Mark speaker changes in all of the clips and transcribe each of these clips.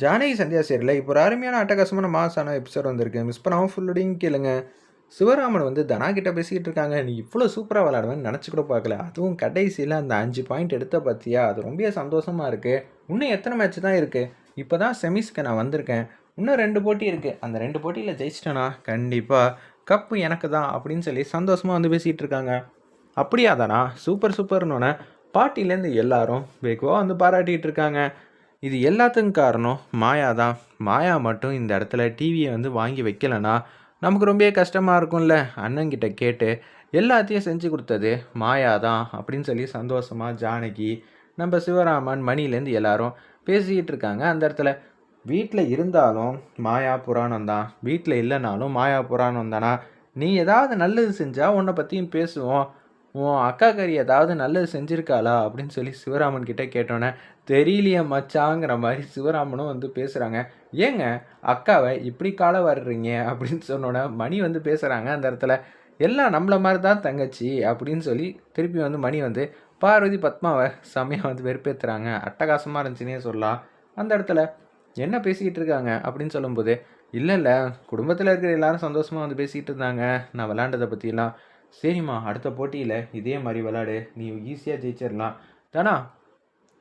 Speaker 1: ஜானகி சந்தியா சீரியலில் இப்போ ஒரு அருமையான அட்டகாசமான மாசான எபிசோட் வந்திருக்கு. மிஸ் பண்ணாமல் ஃபுல்லோடையும் கேளுங்க. சிவராமன் வந்து தனா கிட்ட பேசிக்கிட்டு இருக்காங்க. நீ இவ்வளோ சூப்பராக விளாடுவேன்னு நினச்சி கூட பார்க்கல. அதுவும் கடைசியில் அந்த அஞ்சு பாயிண்ட் எடுத்த பார்த்தியா அது ரொம்ப சந்தோஷமாக இருக்குது இன்னும் எத்தனை மேட்ச் தான் இருக்குது இப்போ தான் செமிஸ்க்கு நான் வந்திருக்கேன். இன்னும் ரெண்டு போட்டி இருக்குது அந்த ரெண்டு போட்டியில் ஜெயிச்சிட்டேனா? கண்டிப்பாக கப்பு எனக்கு தான் அப்படின்னு சொல்லி சந்தோஷமாக வந்து பேசிகிட்டு இருக்காங்க. அப்படியாதானா சூப்பர் சூப்பர்னோன்னே பாட்டிலேருந்து எல்லாரும் வெகுவாக வந்து பாராட்டிகிட்டு இருக்காங்க. இது எல்லாத்துக்கும் காரணம் மாயா தான். மாயா மட்டும் இந்த இடத்துல டிவியை வந்து வாங்கி வைக்கலனா நமக்கு ரொம்ப கஷ்டமாக இருக்கும்ல? அண்ணங்கிட்ட கேட்டு எல்லாத்தையும் செஞ்சு கொடுத்தது மாயா தான் அப்படின்னு சொல்லி சந்தோஷமாக ஜானகி நம்ம சிவராமன் மணிலேருந்து எல்லாரும் பேசிக்கிட்டு இருக்காங்க அந்த இடத்துல. வீட்டில் இருந்தாலும் மாயா புராணம் தான். வீட்டில் இல்லைனாலும் மாயா புராணம் தானா? நீ ஏதாவது நல்லது செஞ்சால் உன்னை பற்றியும் பேசுவோம். உன் அக்கா கறி ஏதாவது நல்லது செஞ்சுருக்காளா? அப்படின்னு சொல்லி சிவராமன் கிட்டே கேட்டோன்னே தெரியலையே மச்சாங்கிற மாதிரி சிவராமனும் வந்து பேசுகிறாங்க ஏங்க அக்காவை இப்படி கால வர்றீங்க அப்படின்னு சொன்னோன்னே மணி வந்து பேசுகிறாங்க அந்த இடத்துல. எல்லாம் நம்மள மாதிரி தான் தங்கச்சி அப்படின்னு சொல்லி திருப்பி வந்து மணி வந்து பார்வதி பத்மாவை செம்மையாக வந்து வெறுப்பேற்றுறாங்க அட்டகாசமாக இருந்துச்சுன்னே சொல்லலாம். அந்த இடத்துல என்ன பேசிக்கிட்டு இருக்காங்க? அப்படின்னு சொல்லும்போது இல்லை இல்லை குடும்பத்தில் இருக்கிற எல்லாரும் சந்தோஷமாக வந்து பேசிக்கிட்டு இருந்தாங்க. நான் விளாண்டதை பற்றிலாம் சரிம்மா அடுத்த போட்டியில் இதே மாதிரி விளாடு நீ ஈஸியாக ஜெயிச்சிடலாம் தானா?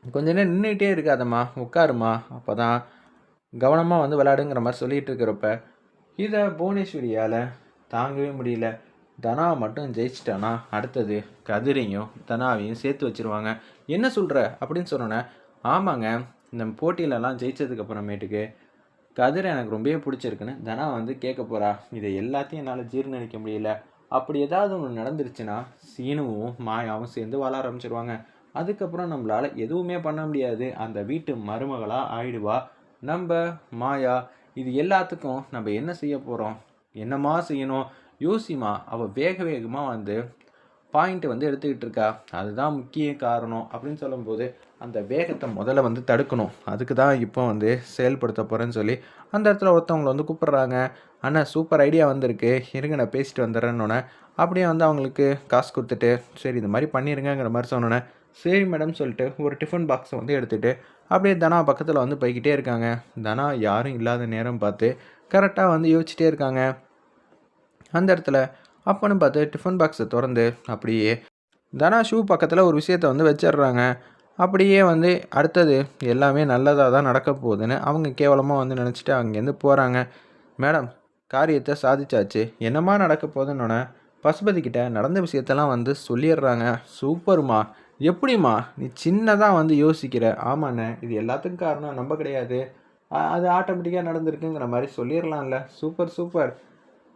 Speaker 1: கொஞ்ச நேரம் நின்றுட்டே இருக்காதம்மா. உட்காருமா அப்போ தான் கவனமாக வந்து விளாடுங்கிற மாதிரி சொல்லிகிட்டு இருக்கிறப்ப இதை புவனேஸ்வரியால் தாங்கவே முடியல. தனா மட்டும் ஜெயிச்சிட்டானா? அடுத்தது கதிரையும் தனாவையும் சேர்த்து வச்சுருவாங்க. என்ன சொல்கிற அப்படின்னு சொன்னோன்னே ஆமாங்க இந்த போட்டியிலலாம் ஜெயிச்சதுக்கப்புறமேட்டுக்கு கதிரை எனக்கு ரொம்பவே பிடிச்சிருக்குன்னு தனா வந்து கேட்க போகிறா இதை எல்லாத்தையும் என்னால் ஜீர்ணிக்க முடியல. அப்படி ஏதாவது ஒன்று நடந்துருச்சுன்னா சீனுவும் மாயாவும் சேர்ந்து வாழ ஆரம்பிச்சிருவாங்க. அதுக்கப்புறம் நம்மளால் எதுவுமே பண்ண முடியாது. அந்த வீட்டு மருமகளாக ஆயிடுவா. நம்ம மாயா இது எல்லாத்துக்கும் நம்ம என்ன செய்ய போகிறோம் என்னமா செய்யணும்? யோசிமா அவள் வேக வேகமாக வந்து பாயிண்ட்டை வந்து எடுத்துக்கிட்டு இருக்கா. அதுதான் முக்கிய காரணம் அப்படின்னு சொல்லும்போது அந்த வேகத்தை முதல்ல வந்து தடுக்கணும். அதுக்கு தான் இப்போ வந்து செயல்படுத்த போகிறேன்னு சொல்லி அந்த இடத்துல ஒருத்தவங்களை வந்து கூப்பிட்றாங்க. அண்ணா சூப்பர் ஐடியா வந்திருக்கு. இருங்க நான் பேசிட்டு வந்துடுறேன்னொன்னே அப்படியே வந்து அவங்களுக்கு காசு கொடுத்துட்டு சரி இந்த மாதிரி பண்ணிடுங்கிற மாதிரி சொன்னோன்னே சரி மேடம் சொல்லிட்டு ஒரு டிஃபன் பாக்ஸை வந்து எடுத்துகிட்டு அப்படியே தனா பக்கத்தில் வந்து போய்கிட்டே இருக்காங்க. தனா யாரும் இல்லாத நேரம் பார்த்து கரெக்டாக வந்து யோசிச்சிட்டே இருக்காங்க. அந்த இடத்துல அப்போன்னு பார்த்து டிஃபன் பாக்ஸை திறந்து அப்படியே தனா ஷூ பக்கத்தில் ஒரு விஷயத்தை வந்து வச்சிடுறாங்க. அப்படியே வந்து அடுத்தது எல்லாமே நல்லதாக தான் நடக்க போகுதுன்னு அவங்க கேவலமாக வந்து நினச்சிட்டு அங்கேருந்து போகிறாங்க மேடம் காரியத்தை சாதிச்சாச்சு. என்னம்மா நடக்க போகுதுன்னொன்னே பசுபதிக்கிட்ட நடந்த விஷயத்தெல்லாம் வந்து சொல்லிடுறாங்க. சூப்பர்மா. எப்படிம்மா? நீ சின்னதாக வந்து யோசிக்கிற. ஆமாண்ணே. இது எல்லாத்துக்கும் காரணம் நம்ம கிடையாது. அது ஆட்டோமேட்டிக்காக நடந்திருக்குங்கிற மாதிரி சொல்லிடலாம்ல. Super super.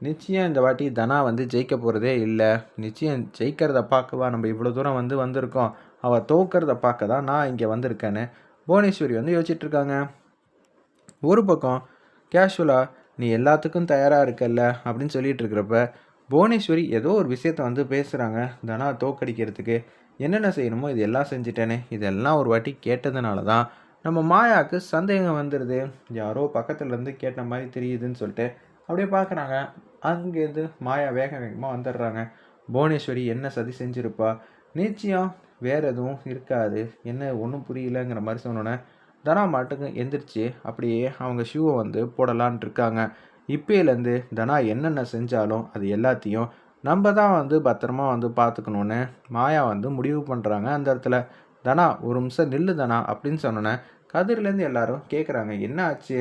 Speaker 1: நிச்சயம் இந்த வாட்டி தனா வந்து ஜெயிக்க போகிறதே இல்லை. நிச்சயம் ஜெயிக்கிறத பார்க்கவா நம்ம இவ்வளோ தூரம் வந்து வந்திருக்கோம். அவள் தோக்கிறத பார்க்க தான் நான் இங்கே வந்திருக்கேன்னு புவனேஸ்வரி வந்து யோசிச்சிட்ருக்காங்க. ஒரு பக்கம் கேஷுவலாக நீ எல்லாத்துக்கும் தயாராக இருக்கல்ல? அப்படின்னு சொல்லிட்டு இருக்கிறப்ப புவனேஸ்வரி ஏதோ ஒரு விஷயத்த வந்து பேசுகிறாங்க தனா தோக்கடிக்கிறதுக்கு. என்னென்ன செய்யணுமோ இது எல்லாம் செஞ்சிட்டேனே. இதெல்லாம் ஒரு வாட்டி கேட்டதுனால தான் நம்ம மாயாவுக்கு சந்தேகம் வந்துடுது யாரோ பக்கத்துலேருந்து கேட்ட மாதிரி தெரியுதுன்னு சொல்லிட்டு அப்படியே பார்க்குறாங்க. அங்கேருந்து மாயா வேக வேகமாக வந்துடுறாங்க. புவனேஸ்வரி என்ன சதி செஞ்சுருப்பா? நிச்சயம் வேறு எதுவும் இருக்காது. என்ன ஒன்றும் புரியலங்கிற மாதிரி சொன்னோன்னே தனா மாட்டுக்கு எந்திரிச்சு அப்படியே அவங்க ஷூவை வந்து போடலான் இருக்காங்க. இப்போலேருந்து தனா என்னென்ன செஞ்சாலும் அது எல்லாத்தையும் நம்ம தான் வந்து பத்திரமா வந்து பார்த்துக்கணுன்னு மாயா வந்து முடிவு பண்ணுறாங்க அந்த இடத்துல. தனா ஒரு நிமிஷம் நில்லு தனா அப்படின்னு சொன்னோன்னே கதிர்லேருந்து எல்லாரும் கேட்குறாங்க என்ன ஆச்சு?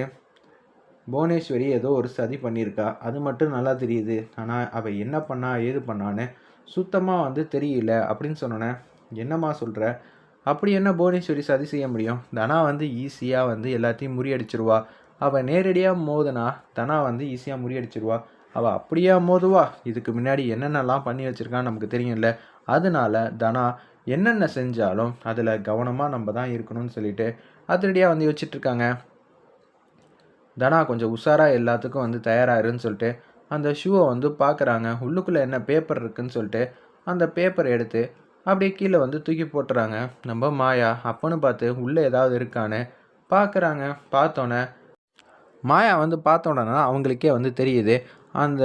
Speaker 1: புவனேஸ்வரி ஏதோ ஒரு சதி பண்ணியிருக்கா. அது மட்டும் நல்லா தெரியுது. ஆனால் அவள் என்ன பண்ணா ஏது பண்ணான்னு சுத்தமாக வந்து தெரியல அப்படின்னு சொன்னோன்னே என்னம்மா சொல்கிற அப்படி என்ன புவனேஸ்வரி சதி செய்ய முடியும்? தனா வந்து ஈஸியாக வந்து எல்லாத்தையும் முறியடிச்சிருவா. அவள் நேரடியாக மோதுனா தனா வந்து ஈஸியாக முறியடிச்சிருவா. அவள் அப்படியே மோதுவா? இதுக்கு முன்னாடி என்னென்னலாம் பண்ணி வச்சுருக்கான்னு நமக்கு தெரியும்ல. அதனால தனா என்னென்ன செஞ்சாலும் அதில் கவனமாக நம்ம தான் இருக்கணும்னு சொல்லிட்டு அதிரடியாக வந்து யோசிச்சுட்ருக்காங்க. தனா கொஞ்சம் உஷாராக எல்லாத்துக்கும் வந்து தயாராகிருன்னு சொல்லிட்டு அந்த ஷூவை வந்து பார்க்குறாங்க உள்ளுக்குள்ளே என்ன பேப்பர் இருக்குன்னு சொல்லிட்டு அந்த பேப்பர் எடுத்து அப்படியே கீழே வந்து தூக்கி போட்டுறாங்க. நம்ம மாயா அப்போன்னு பார்த்து உள்ளே ஏதாவது இருக்கான்னு பார்க்குறாங்க பார்த்தோன்னே மாயா வந்து பார்த்தோன்னா அவங்களுக்கே வந்து தெரியுது. அந்த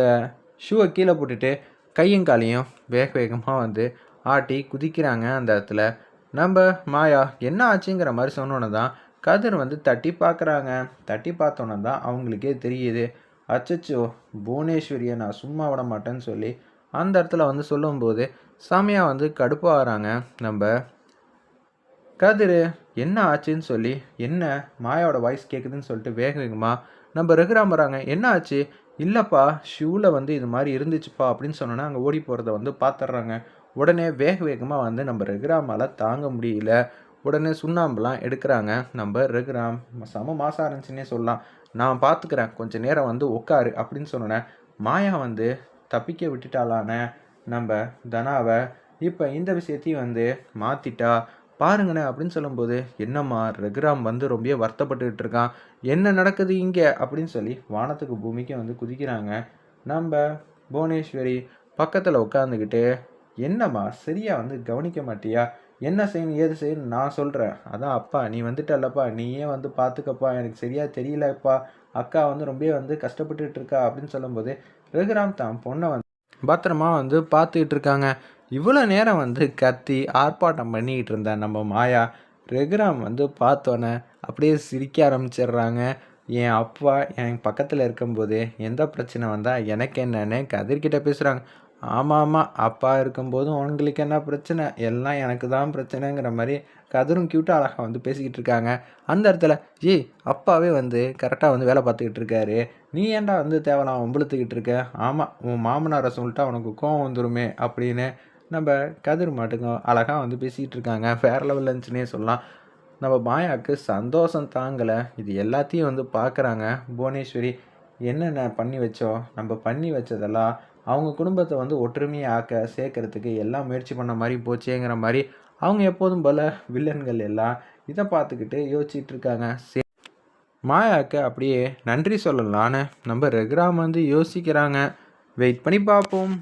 Speaker 1: ஷூவை கீழே போட்டுட்டு கையும் காலையும் வேக வேகமாக வந்து ஆட்டி குதிக்கிறாங்க அந்த இடத்துல. நம்ம மாயா என்ன ஆச்சுங்கிற மாதிரி சொன்னோன்னே தான் கதிர் வந்து தட்டி பார்க்குறாங்க தட்டி பார்த்தோன்னே தான் அவங்களுக்கே தெரியுது. அச்சச்சோ புவனேஸ்வரியை நான் சும்மா விட மாட்டேன்னு சொல்லி அந்த இடத்துல வந்து சொல்லும்போது சாமியா வந்து கடுப்பாகிறாங்க நம்ம கதிர் என்ன ஆச்சுன்னு சொல்லி என்ன மாயாவோட வாய்ஸ் கேட்குதுன்னு சொல்லிட்டு வேக வேகமாக நம்ம ரகுராம் வராங்க. என்ன ஆச்சு? இல்லைப்பா ஷூவில் வந்து இது மாதிரி இருந்துச்சுப்பா அப்படின்னு சொன்னோன்னா அங்கே ஓடி போகிறத வந்து பார்த்துட்றாங்க உடனே வேக வேகமாக வந்து நம்ம ரகுராமால் தாங்க முடியல. உடனே சுண்ணாம்புலாம் எடுக்கிறாங்க. நம்ம ரகுராம் சம மாசம் இருந்துச்சுன்னே சொல்லலாம். நான் பார்த்துக்கிறேன் கொஞ்சம் நேரம் வந்து உட்காரு அப்படின்னு சொன்னோன்னே மாயா வந்து தப்பிக்க விட்டுட்டாலான நம்ம தனாவை. இப்போ இந்த விஷயத்தையும் வந்து மாற்றிட்டா பாருங்கண்ணே அப்படின்னு சொல்லும்போது என்னம்மா ரகுராம் வந்து ரொம்ப வருத்தப்பட்டுக்கிட்டு இருக்கான். என்ன நடக்குது இங்கே? அப்படின்னு சொல்லி வானத்துக்கு பூமிக்கு வந்து குதிக்கிறாங்க. நம்ம புவனேஸ்வரி பக்கத்தில் உட்காந்துக்கிட்டு என்னம்மா சரியாக வந்து கவனிக்க மாட்டியா? என்ன செய்யணும் ஏது செய்யணும் நான் சொல்கிறேன் அதான் அப்பா நீ வந்துட்டல்லப்பா நீயே வந்து பார்த்துக்கப்பா எனக்கு சரியாக தெரியலப்பா. அக்கா வந்து ரொம்ப வந்து கஷ்டப்பட்டுட்டு இருக்கா அப்படின்னு சொல்லும்போது ரகுராம் தான் பொண்ணை வந்து பத்திரமா வந்து பார்த்துக்கிட்டு இருக்காங்க இவ்வளோ நேரம் வந்து கத்தி ஆர்ப்பாட்டம் பண்ணிக்கிட்டு இருந்த நம்ம மாயா ரகுராம் வந்து பார்த்தோன்னே அப்படியே சிரிக்க ஆரம்பிச்சிடுறாங்க. என் அப்பா என் பக்கத்தில் இருக்கும்போது எந்த பிரச்சனை வந்தால் எனக்கு என்னன்னு கதிர்கிட்ட பேசுகிறாங்க ஆமாம் ஆமாம் அப்பா இருக்கும்போதும் உங்களுக்கு என்ன பிரச்சனை? எல்லாம் எனக்கு தான் பிரச்சனைங்கிற மாதிரி கதிரும் க்யூட்டாக அழகாக வந்து பேசிக்கிட்டு இருக்காங்க. அந்த இடத்துல ஏய் அப்பாவே வந்து கரெக்டாக வந்து வேலை பார்த்துக்கிட்டு இருக்காரு. நீ ஏன்டா வந்து தேவலாம் ஒம்பளுத்துக்கிட்டு இருக்க? ஆமாம் உன் மாமனாரை சொல்லிட்டா உனக்கு கோவம் வந்துருமே அப்படின்னு நம்ம கதிர் மாட்டுக்கும் அழகாக வந்து பேசிக்கிட்டு இருக்காங்க. ஃபேர் லெவலில் இருந்துச்சுன்னே சொல்லலாம். நம்ம மாயாவுக்கு சந்தோஷம் தாங்கலை. இது எல்லாத்தையும் வந்து பார்க்குறாங்க. புவனேஸ்வரி என்னென்ன பண்ணி வச்சோம் நம்ம பண்ணி வச்சதெல்லாம் அவங்க குடும்பத்தை வந்து ஒற்றுமையாக்க சேர்க்கறதுக்கு எல்லாம் முயற்சி பண்ண மாதிரி போச்சேங்கிற மாதிரி அவங்க எப்போதும் போல் வில்லன்கள் எல்லாம் இதை பார்த்துக்கிட்டு யோசிச்சுட்டு இருக்காங்க. சே மாயாவுக்கு அப்படியே நன்றி சொல்லலான்னு நம்ம ரெகுராம் வந்து யோசிக்கிறாங்க. வெயிட் பண்ணி பார்ப்போம்.